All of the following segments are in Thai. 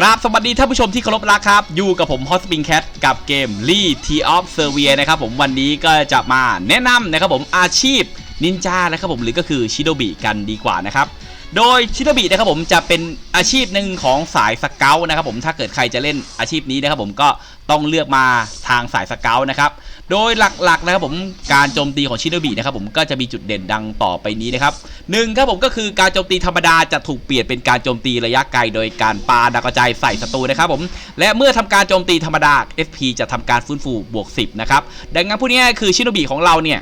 กราบสวัสดีท่านผู้ชมที่เคารพรักครับ อยู่กับผมฮอสปิงแคทกับเกม l e T of s e r v i a นะครับผมวันนี้ก็จะมาแนะนำนะครับผมอาชีพนินจานะครับผมหรือก็คือชิโดบิกันดีกว่านะครับ โดยชิโดบินะครับผมจะเป็นอาชีพหนึ่งของสายสเกลนะครับผมถ้าเกิดใครจะเล่นอาชีพนี้นะครับผมก็ต้องเลือกมาทางสายสเกลนะครับ โดยหลักๆนะครับผมการโจมตีของชิโนบินะครับผมก็จะมีจุดเด่นดังต่อไปนี้นะครับหนึ่งครับผมก็คือการโจมตีธรรมดาจะถูกเปลี่ยนเป็นการโจมตีระยะไกลโดยการปาดักกระจายใส่ศัตรูนะครับผมและเมื่อทำการโจมตีธรรมดา FP จะทำการฟื้นฟูบวก 10นะครับดังนั้นผู้นี้คือชิโนบิของเราเนี่ย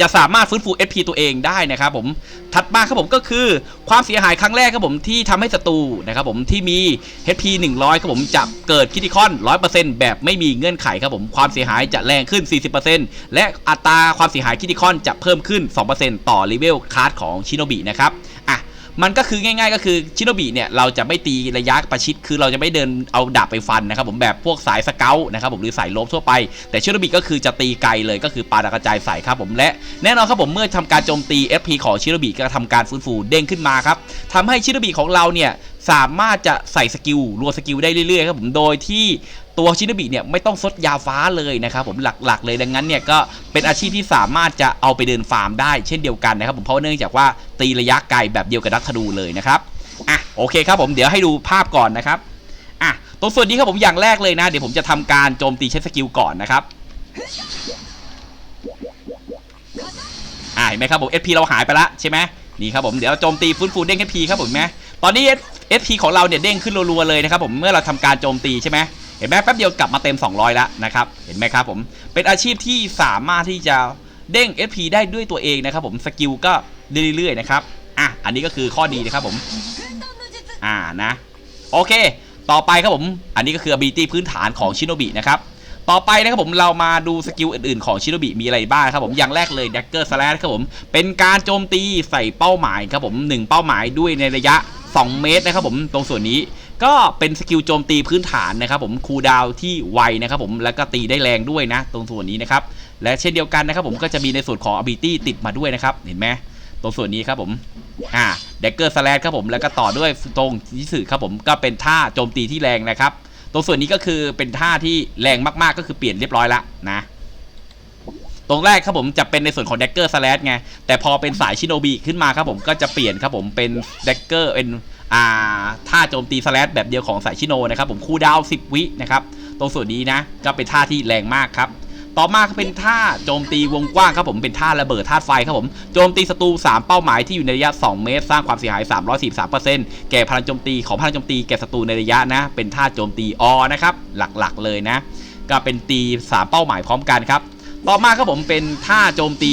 จะสามารถฟื้นฟู SP ตัวเองได้นะครับผม ถัดมาครับผมก็คือความเสียหายครั้งแรกครับผมที่ทำให้ศัตรูนะครับผมที่มี HP 100ครับผมจะเกิดคิติคอน 100%แบบไม่มีเงื่อนไขครับผมความเสียหายจะแรงขึ้น 40%และอัตราความเสียหายคิติคอนจะเพิ่มขึ้น 2%ต่อเลเวลคาร์ดของชิโนบินะครับ มันก็คือง่าย ๆ ก็คือชิโนบิเนี่ยเราจะไม่ตีระยะประชิด คือเราจะไม่เดินเอาดาบไปฟันนะครับผมแบบพวกสายสเกลนะครับผมหรือสายลบทั่วไป แต่ชิโนบิก็คือจะตีไกลเลยก็คือปาดากระจายใส่ครับผมและแน่นอนครับผมเมื่อทำการโจมตี FP ของชิโนบิก็ทำการฟื้นฟูเด้งขึ้นมาครับทำให้ชิโนบิของเราเนี่ย สามารถจะใส่สกิลรัวสกิลได้เรื่อยๆครับผมโดยที่ตัวชิโนบิเนี่ยไม่ต้องซดยาฟ้าเลยนะครับผมหลักๆ เลยดังนั้นเนี่ยก็เป็นอาชีพที่สามารถจะเอาไปเดินฟาร์มได้เช่นเดียวกันนะครับผมเพราะเนื่องจากว่าตีระยะไกลแบบเดียวกับดักธนูเลยนะครับอะโอเคครับผมเดี๋ยวให้ดูภาพก่อนนะครับอะตรงส่วนนี้ครับผมอย่างแรกเลยนะเดี๋ยวผมจะทำการโจมตีใช้สกิลก่อนนะครับอะเห็นไหมครับผม SP เราหายไปละใช่ไหมนี่ครับผมเดี๋ยวโจมตีฟื้นฟูเด้ง SP ครับผมไหมตอนนี้ SP ของเราเนี่ยเด้งขึ้นรัวๆเลยนะครับผมเมื่อเราทำการโจมตีใช่ไหมเห็นไหมแป๊บเดียวกลับมาเต็ม 200 แล้วนะครับเห็นไหมครับผมเป็นอาชีพที่สามารถที่จะเด้ง SP ได้ด้วยตัวเองนะครับผมสกิลก็เรื่อยๆนะครับอะอันนี้ก็คือข้อดีนะครับผมอ่านะโอเค ต่อไปครับผมอันนี้ก็คือ ability พื้นฐานของชิโนบินะครับต่อไปนะครับผมเรามาดูสกิลอื่นๆของชิโนบิมีอะไรบ้างครับผมอย่างแรกเลย Dagger Slash ครับผมเป็นการโจมตีใส่เป้าหมายครับผม1เป้าหมายด้วยในระยะ 2 เมตรนะครับผมตรงส่วนนี้ก็เป็นสกิลโจมตีพื้นฐานนะครับผมคูดาวที่ไวนะครับผมแล้วก็ตีได้แรงด้วยนะ ตรงส่วนนี้นะครับและเช่นเดียวกันนะครับผมก็จะมีในส่วนของ ability ติดมาด้วยนะครับเห็นไหมตรงส่วนนี้ครับผมอ่า Dagger Slash ครับผมแล้วก็ต่อด้วยตรงยิสึครับผมก็เป็นท่าโจมตีที่แรงนะครับ ตรงส่วนนี้ก็คือเป็นท่าที่แรงมากๆก็คือเปลี่ยนเรียบร้อยละนะ ตรงแรกครับผมจะเป็นในส่วนของ Dagger Slash ไง แต่พอเป็นสายชิโนบิขึ้นมาครับผมก็จะเปลี่ยนครับผมเป็น Dagger เป็นอ่าท่าโจมตี Slash แบบเดียวของสายชิโนนะครับผมคูลดาว10 วินะครับ ตรงส่วนนี้นะก็เป็นท่าที่แรงมากครับต่อมาเป็นท่าโจมตีวงกว้างครับผมเป็นท่าระเบิดธาตุไฟครับผมโจมตีศัตรู3 เป้าหมายที่อยู่ในระยะ 2 เมตร สร้างความเสียหาย 343%แก่พลังโจมตีของพลังโจมตีแก่ศัตรูในระยะนะ เป็นท่าโจมตีอนะครับ หลักๆเลยนะ ก็เป็นตี 3 เป้าหมายพร้อมกันครับ ต่อมาครับผมเป็นท่าโจมตี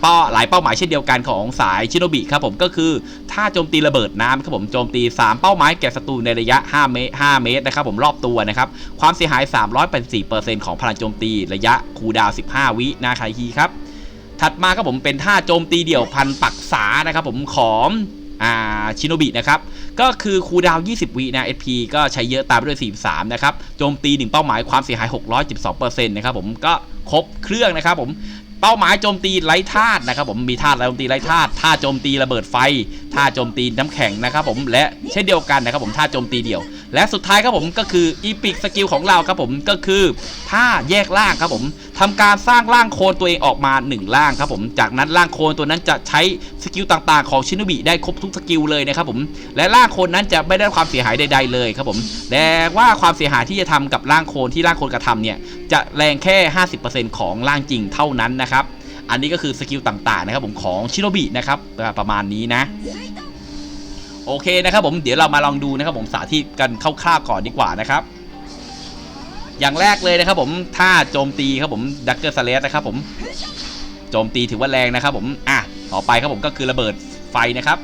เป้าหลายเป้าหมายเช่นเดียวกันของสายชิโนบิครับผมก็คือท่าโจมตีระเบิดน้ำครับผมโจมตี 3 เป้าหมายแก่ศัตรูในระยะ 5 เมตร 5 เมตรนะครับผมรอบตัวนะครับความเสียหาย 384%ของพลังโจมตีระยะคูดาว 15 วินาคาฮีครับถัดมาครับผมเป็นท่าโจมตีเดี่ยวพันปักษานะครับผมของ อ่าชิโนบินะครับ ก็คือคูดาว 20 วินะ SP ก็ใช้เยอะตามไปด้วย 43 นะครับ โจมตี 1 เป้าหมายความเสียหาย 612%นะครับผมก็ครบเครื่องนะครับผมเป้าหมายโจมตีไร้ธาตุนะครับผมมีธาตุไร้โจมตีไร้ธาตุธาตุโจมตีระเบิดไฟธาตุโจมตีน้ำแข็งนะครับผมและเช่นเดียวกันนะครับผมธาตุโจมตีเดี่ยว และสุดท้ายครับผมก็คืออีพิกสกิลของเราครับผมก็คือท่าแยกล่างครับผมทำการสร้างร่างโคลนตัวเองออกมา 1 ร่างครับผมจากนั้นร่างโคลนตัวนั้นจะใช้สกิลต่างๆ ของชินบิได้ครบทุกสกิลเลยนะครับผมและร่างโคลนนั้นจะไม่ได้ความเสียหายใดๆเลยครับผมแต่ว่าความเสียหายที่จะทำกับร่างโคลนที่ร่างโคลนกระทำเนี่ยจะแรงแค่ 50%ของร่างจริงเท่านั้นนะครับอันนี้ก็คือสกิลต่างๆนะครับผมของชิโนบินะครับประมาณนี้นะ โอเคนะครับผมเดี๋ยวเรามาลองดูนะครับผมสาธิตกันคร่าวๆก่อนดีกว่านะครับอย่างแรกเลยนะครับผมท่าโจมตีครับผมดักเกอร์สเลสนะครับผมโจมตีถือว่าแรงนะครับผมอะต่อไปครับผมก็คือระเบิดไฟนะครับ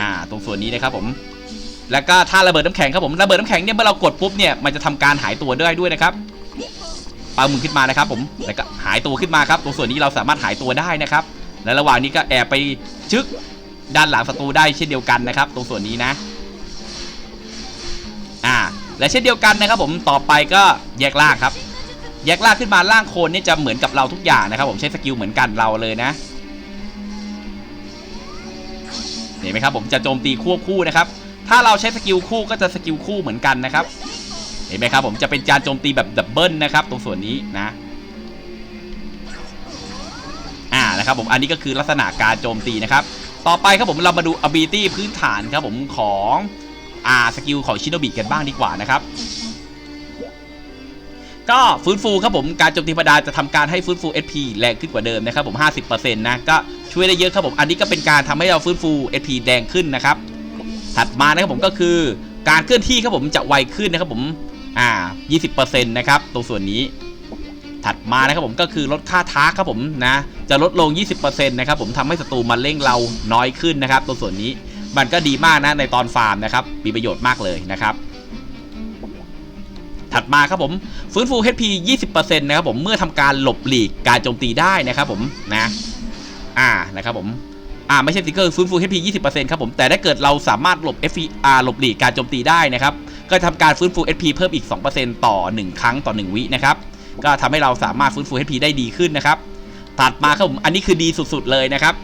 อ่าตรงส่วนนี้นะครับผมแล้วก็ท่าระเบิดน้ำแข็งครับผมระเบิดน้ำแข็งเนี่ยเมื่อเรากดปุ๊บเนี่ยมันจะทำการหายตัวได้ด้วยนะครับปามือขึ้นมานะครับผมแล้วก็หายตัวขึ้นมาครับ ตรงส่วนนี้เราสามารถหายตัวได้นะครับ และระหว่างนี้ก็แอบไปชึก ด้านหลังศัตรูได้เช่นเดียวกันนะครับ ตรงส่วนนี้นะอ่าและเช่นเดียวกันนะครับ ผมต่อไปก็แยกล่างครับ แยกล่างขึ้นมาล่างโคนนี่จะเหมือนกับเราทุกอย่างนะครับ ผมใช้สกิลเหมือนกันเราเลยนะเห็นไหมครับผมจะโจมตีควบคู่นะครับ ถ้าเราใช้สกิลคู่ก็จะสกิลคู่เหมือนกันนะครับ เห็นไหมครับผมจะเป็นการโจมตีแบบดับเบิลนะครับ ตรงส่วนนี้นะอ่านะครับผมอันนี้ก็คือลักษณะการโจมตีนะครับ ต่อไปครับผมเรามาดู ability พื้นฐานครับผมของอ่าสกิลของชิโนบิกันบ้างดีกว่านะครับก็ฟื้นฟูครับผมการโจมตีธรรมดาจะทำการให้ฟื้นฟู SP แรงขึ้นกว่าเดิมนะครับผม 50%นะก็ช่วยได้เยอะครับผมอันนี้ก็เป็นการทำให้เราฟื้นฟู SP แดงขึ้นนะครับ ถัดมานะครับผมก็คือการเคลื่อนที่ครับผมจะไวขึ้นนะครับผมอ่า 20%นะครับตรงส่วนนี้ ถัดมานะครับผมก็คือลดค่าท้าครับผมนะ จะลดลง 20%นะครับผมทำให้ศัตรูมาเร่งเราน้อยขึ้นนะครับตรงส่วนนี้มันก็ดีมากนะในตอนฟาร์มนะครับมีประโยชน์มากเลยนะครับถัดมาครับผมฟื้นฟู HP 20%นะครับผมเมื่อทำการหลบหลีกการโจมตีได้นะครับผมนะอ่านะครับผมอ่าไม่ใช่สติกเกอร์ฟื้นฟู HP 20%ครับผมแต่ถ้าเกิดเราสามารถหลบ FP อ่าหลบหลีกการโจมตีได้นะครับก็ทำการฟื้นฟู HP เพิ่มอีก 2%ต่อ 1 ครั้งต่อ 1 วินะครับก็ทำให้เราสามารถฟื้นฟู HP ได้ดีขึ้นนะครับ ถัดมาครับผม อันนี้คือดีสุดๆเลยนะครับ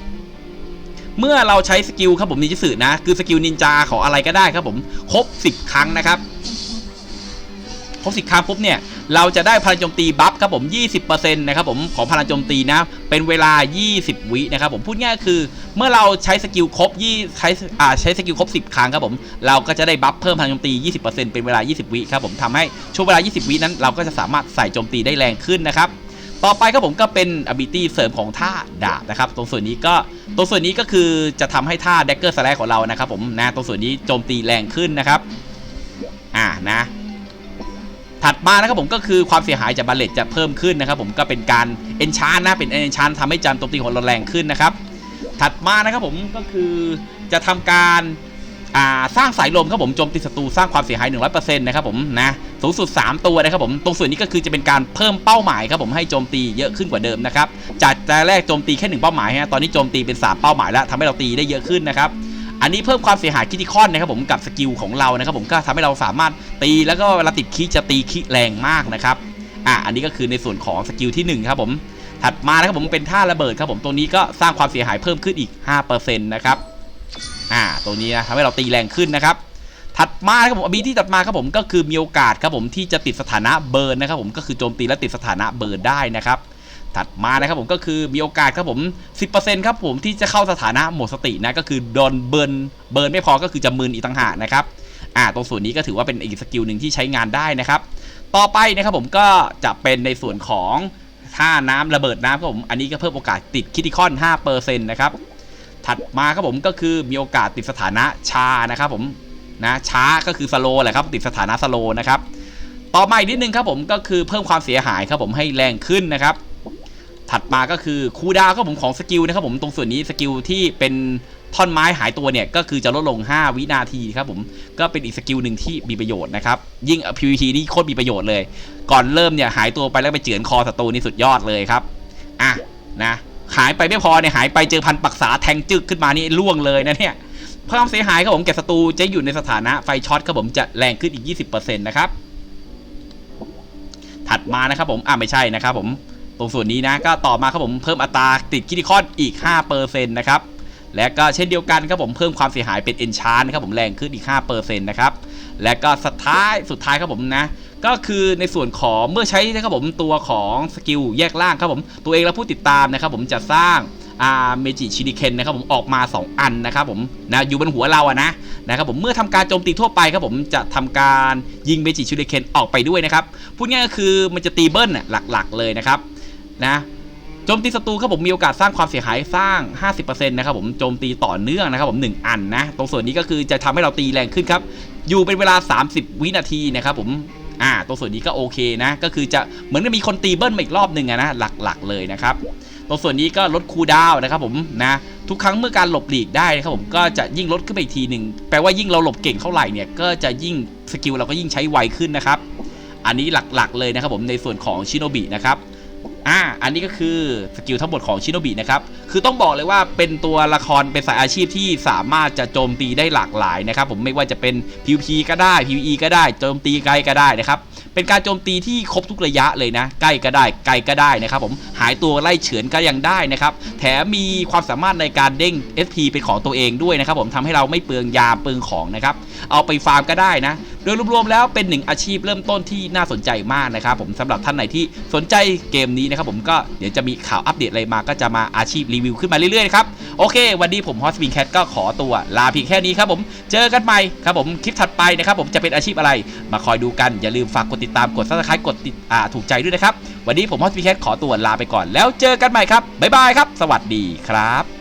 เมื่อเราใช้สกิลครับผมนิจิสึนะ คือสกิลนินจาของอะไรก็ได้ครับผม ครบ 10 ครั้งนะครับครบ10ครั้งปุ๊บเนี่ยเราจะได้พลังโจมตีบัฟครับผม 20%นะครับผมของพลังโจมตีนะเป็นเวลา 20 วินะครับผมพูดง่ายคือเมื่อเราใช้สกิลครบยี่ใช้อ่าใช้สกิลครบ 10 ครั้งครับผมเราก็จะได้บัฟเพิ่มพลังโจมตี 20%เป็นเวลา 20 วิครับผมทำให้ช่วงเวลา 20 วินั้นเราก็จะสามารถใส่โจมตีได้แรงขึ้นนะครับ ต่อไปครับผมก็เป็น ability เสริมของท่าดาบนะครับตรงส่วนนี้ก็ตรงส่วนนี้ก็คือจะทำให้ท่า dagger slash ของเรานะครับผมนะตรงส่วนนี้โจมตีแรงขึ้นนะครับอ่านะ ถัดมานะครับผมก็คือความเสียหายจากบัลเลตจะเพิ่มขึ้นนะครับผมก็เป็นการเอนชานนะเป็นเอนชานทำให้จานโจมตีของเราแรงขึ้นนะครับถัดมานะครับผมก็คือจะทำการ สร้างสายลมครับผมโจมตีศัตรูสร้างความเสียหาย 100%นะครับผมนะสูงสุด 3 ตัวนะครับผมตรงส่วนนี้ก็คือจะเป็นการเพิ่มเป้าหมายครับผมให้โจมตีเยอะขึ้นกว่าเดิมนะครับจากแต่แรกโจมตีแค่หนึ่งเป้าหมายฮะตอนนี้โจมตีเป็น 3 เป้าหมายแล้วทำให้เราตีได้เยอะขึ้นนะครับอันนี้เพิ่มความเสียหายคิติคอนนะครับผมกับสกิลของเรานะครับผมก็ทำให้เราสามารถตีแล้วก็เวลาติดคีจะตีคีแรงมากนะครับอะอันนี้ก็คือในส่วนของสกิลที่หนึ่งครับผมถัดมานะครับผมเป็นท่าระเบิดครับผมตัวนี้ก็สร้างความเสียหายเพิ่มขึ้นอีก5%นะครับ อ่าตัวนี้นะทำให้เราตีแรงขึ้นนะครับถัดมาครับผมอบีที่ถัดมาครับผมก็คือมีโอกาสครับผมที่จะติดสถานะเบิร์นนะครับผมก็คือโจมตีและติดสถานะเบิร์นได้นะครับถัดมานะครับผมก็คือมีโอกาสครับผม 10%ครับผมที่จะเข้าสถานะหมดสตินะก็คือโดนเบิร์นเบิร์นไม่พอก็คือจะมึนอีกต่างหากนะครับอ่าตรงส่วนนี้ก็ถือว่าเป็นอีกสกิลหนึ่งที่ใช้งานได้นะครับ ต่อไปนะครับผมก็จะเป็นในส่วนของท่าน้ำระเบิดน้ำครับผมอันนี้ก็เพิ่มโอกาสติดคิติคอน5%นะครับ ถัดมาครับผมก็คือมีโอกาสติดสถานะชานะครับผมนะช้าก็คือสโลแหละครับติดสถานะสโลนะครับต่อมาอีกนิดนึงครับผมก็คือเพิ่มความเสียหายครับผมให้แรงขึ้นนะครับ ถัดมาก็คือคูดาวครับผมของสกิลนะครับผมตรงส่วนนี้สกิลที่เป็นท่อนไม้หายตัวเนี่ยก็คือจะลดลง 5 วินาทีครับผมก็เป็นอีกสกิลหนึ่งที่มีประโยชน์นะครับยิ่ง PVT นี่โคตรมีประโยชน์เลย ก่อนเริ่มเนี่ยหายตัวไปแล้วไปเจือนคอศัตรูนี่สุดยอดเลยครับอะนะ หายไปไม่พอเนี่ยหายไปเจอพันปักษาแทงจึกขึ้นมานี่ล่วงเลยนะเนี่ยความเสียหายครับผมแก่ศัตรูจะอยู่ในสถานะไฟช็อตครับผมจะแรงขึ้นอีก 20%นะครับ ถัดมานะครับผมอะไม่ใช่นะครับผมตรงส่วนนี้นะก็ต่อมาครับผมเพิ่มอัตราติดคิติคอนอีก 5%นะครับและก็เช่นเดียวกันครับผมเพิ่มความเสียหายเป็นเอนชานครับผมแรงขึ้นอีก 5%นะครับและก็สุดท้ายสุดท้ายครับผมนะ ก็คือในส่วนของเมื่อใช้นะครับผมตัวของสกิลแยกล่างครับผมตัวเองและผู้ติดตามนะครับผมจะสร้างอาเมจิชิริเคนนะครับผมออกมา 2 อันนะครับผมนะอยู่บนหัวเราอะนะนะครับผมเมื่อทำการโจมตีทั่วไปครับผมจะทำการยิงเมจิชิริเคนออกไปด้วยนะครับพูดง่ายก็คือมันจะตีเบิ้ลหลักๆ เลยนะครับนะโจมตีศัตรูครับผมมีโอกาสสร้างความเสียหายสร้าง 50%นะครับผมโจมตีต่อเนื่องนะครับผม1อันนะตรงส่วนนี้ก็คือจะทำให้เราตีแรงขึ้นครับอยู่เป็นเวลา 30 วินาทีนะครับผม อ่าตัวส่วนนี้ก็โอเคนะ ก็คือจะเหมือนจะมีคนตีเบิ้ลมาอีกรอบหนึ่งอะนะหลักๆเลยนะครับตัวส่วนนี้ก็ลดคูดาวน์นะครับผมนะทุกครั้งเมื่อการหลบหลีกได้นะครับผมก็จะยิ่งลดขึ้นไปอีกทีหนึ่งแปลว่ายิ่งเราหลบเก่งเท่าไหร่เนี่ยก็จะยิ่งสกิลเราก็ยิ่งใช้ไวขึ้นนะครับ อันนี้หลักๆเลยนะครับผมในส่วนของชิโนบินะครับ อ่า อันนี้ก็คือสกิลทั้งหมดของชิโนบินะครับ คือต้องบอกเลยว่าเป็นตัวละครเป็นสายอาชีพที่สามารถจะโจมตีได้หลากหลายนะครับผมไม่ว่าจะเป็น PVP ก็ได้ PVE ก็ได้ โจมตีไกลก็ได้นะครับ เป็นการโจมตีที่ครบทุกระยะเลยนะ ใกล้ก็ได้ ไกลก็ได้นะครับผม หายตัวไล่เฉือนก็ยังได้นะครับ แถมมีความสามารถในการเด้ง SP เป็นของตัวเองด้วยนะครับผมทำให้เราไม่เปลืองยาเปลืองของนะครับ เอาไปฟาร์มก็ได้นะ โดยรวมๆแล้วเป็นหนึ่งอาชีพเริ่มต้นที่น่าสนใจมากนะครับผมสำหรับท่านไหนที่สนใจเกมนี้นะครับผมก็เดี๋ยวจะมีข่าวอัปเดตอะไรมาก็จะมาอาชีพรีวิวขึ้นมาเรื่อยๆครับโอเค วันนี้ผมฮอสปินแคทก็ขอตัวลาเพียงแค่นี้ครับผมเจอกันใหม่ครับผมคลิปถัดไปนะครับผมจะเป็นอาชีพอะไร มาคอยดูกันอย่าลืมฝากกดติดตามกดซับสไครต์กดติดอ่าถูกใจด้วยนะครับวันนี้ผมฮอสปินแคทขอตัวลาไปก่อน แล้วเจอกันใหม่ครับบ๊ายบายครับ สวัสดีครับ